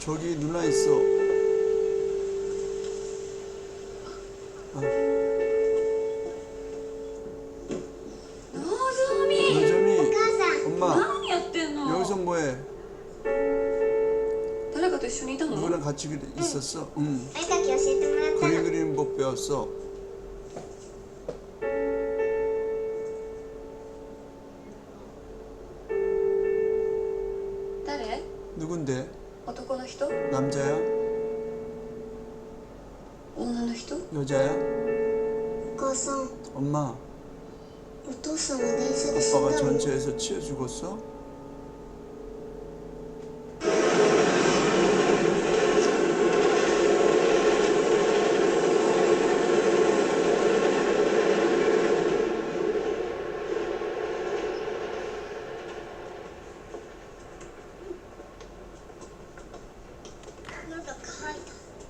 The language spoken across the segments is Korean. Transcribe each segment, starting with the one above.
저기 누나 있어. 아, のぞみ 노점이 母さん 엄마 何やってんの 여기서 뭐해? 誰かと一緒にいたの 누구랑 같이 그- 있었어? 응. お絵かき教えてもらった 그림 の 그리는 법 배웠어. 음. 誰 누군데? 男の人 남자야? 女の人 여자야? お母さん 엄마, お父さんは電車で死ん 아빠가 だの 전체에서 치여 죽었어?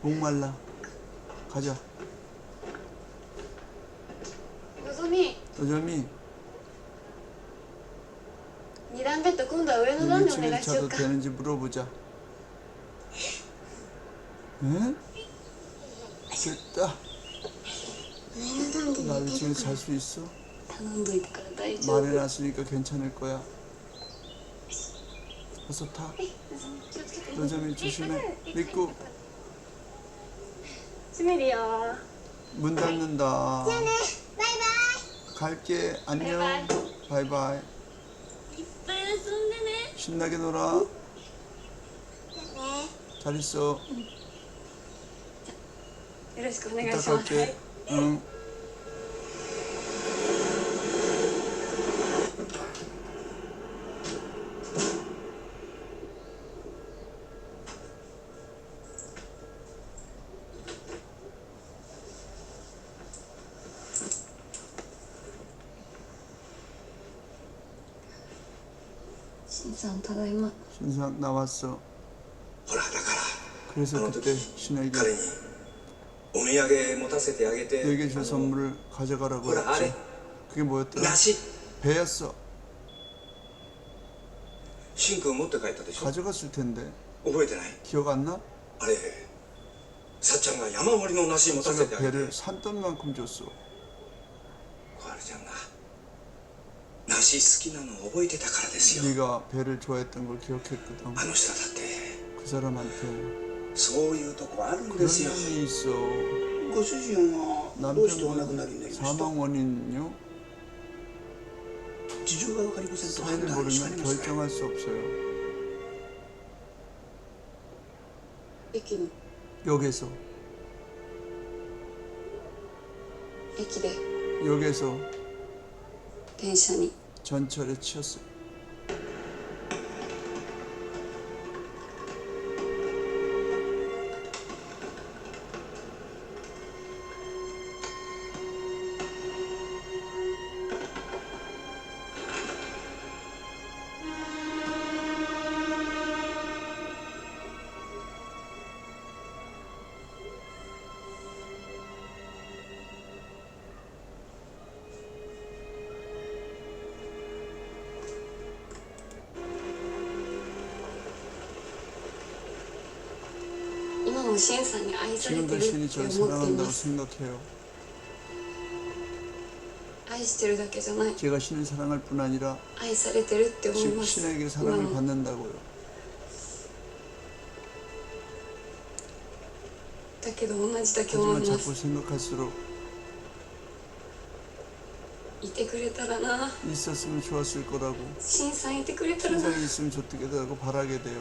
목말라. 가자. のぞみ 노점이 二段ベッド今度は上の段でお願 2층에 いしよう 자도 か 되는지 물어보자. 응? 됐다. 上の段で 나 寝て 2층에 るから 잘 수 있어? 頼んどいたから大丈夫 말해놨으니까 괜찮을 거야. 어서 타. 気をつけて 노점이 조심해. 믿고 閉めるよ 문 닫는다. バイバイ 갈게. 안녕. 바이바이. いっぱい遊んでね 신나게 놀아. ね 잘 있어. よろしくお願いし 이따 ます 갈게. 응. 신상 다다이마. 신상 나왔어. 그래서 그때 신에게 너에게 줄 선물을 가져가라고 했지. 그게 뭐였더라? 배였어. 가져갔을 텐데. 기억 안 나? 아래. 사짱가 야마머리 배를 산더만큼 줬어. 梨好きなの覚えてたからですよ 네가 배를 좋아했던 걸 기억했거든. あの人だって 그 사람한테 そういうとこあるんで 그런 すよ 면이 있어. ご主人はどうしてお亡くなりになりました 사망 원인요? 事情が分かりませんと判 사인을 断しかね 모르면 ます 결정할 수 없어요. 駅に 역에서 駅で 역에서 電車に 전철에 치였어요. 이 今もシンさんに愛されて 지금도 る 신이 って 저를 思ってい 사랑한다고 ます 생각해요. 愛してるだけじゃない 제가 신을 사랑할 뿐 아니라 愛されてるって思い 지금 ます 신에게 今 사랑을 も 받는다고요. だけど同じだけ思 하지만 いま 자꾸 す 생각할수록 いてくれたらな 있었으면 좋았을 거라고 シンさんいてくれたらな 신상이 있으면 좋겠다고 바라게 돼요.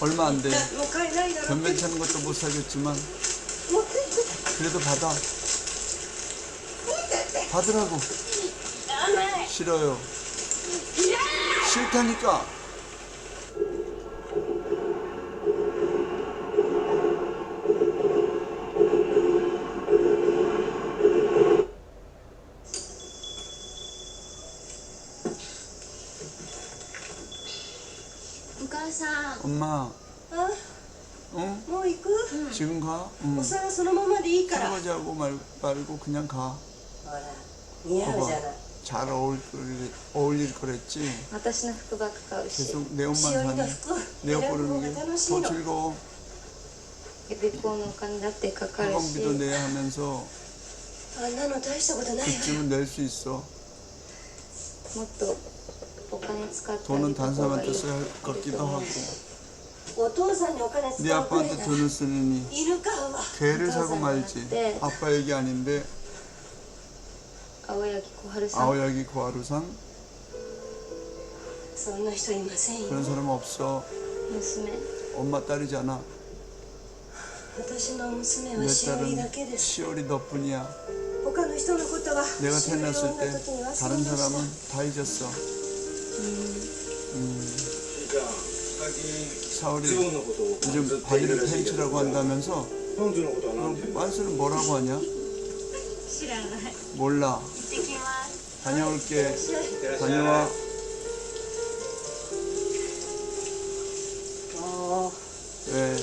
얼마 안 돼. 변변찮은 것도 못 사겠지만 그래도 받아. 받으라고. 싫어요. 싫다니까. 지금 가? 응. お皿そのままでいいからほ 설거지하고 말, 말고 그냥 가. ら似合うじゃない 잘 어울, 어울릴 거랬지. 私の服ばっか買うし 계속 내 옷만 しおりの 사니. 服 내 옷 選ぶ方 고르는 が 게 楽しい 더 の 즐거워. 予備校のお金だってかかるし 학원비도 내야 하면서 あんなの大したことないわよ 그쯤은 낼 수 있어. もっとお金使ってあげ 돈은 た方がい 단사한테 い 써야 할 것 と 같기도 思 하고. 네 아빠한테 돈을 쓰느니 개를 사고 말지. 아빠 얘기 아닌데. 아오야기 고하루상. 그런 사람 없어. 엄마 딸이잖아. 내 딸은 시오리 너뿐이야. 내가 태어났을 때 다른 사람은 다 잊었어. 음. 음. 사월이 요즘 바지를 팬츠라고 한다면서? 그럼 빤스는 뭐라고 하냐? 몰라. 다녀올게. 다녀와. 왜?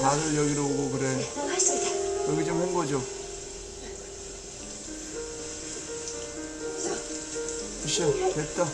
다들 여기로 오고 그래. 여기 좀 헹궈줘. 됐다.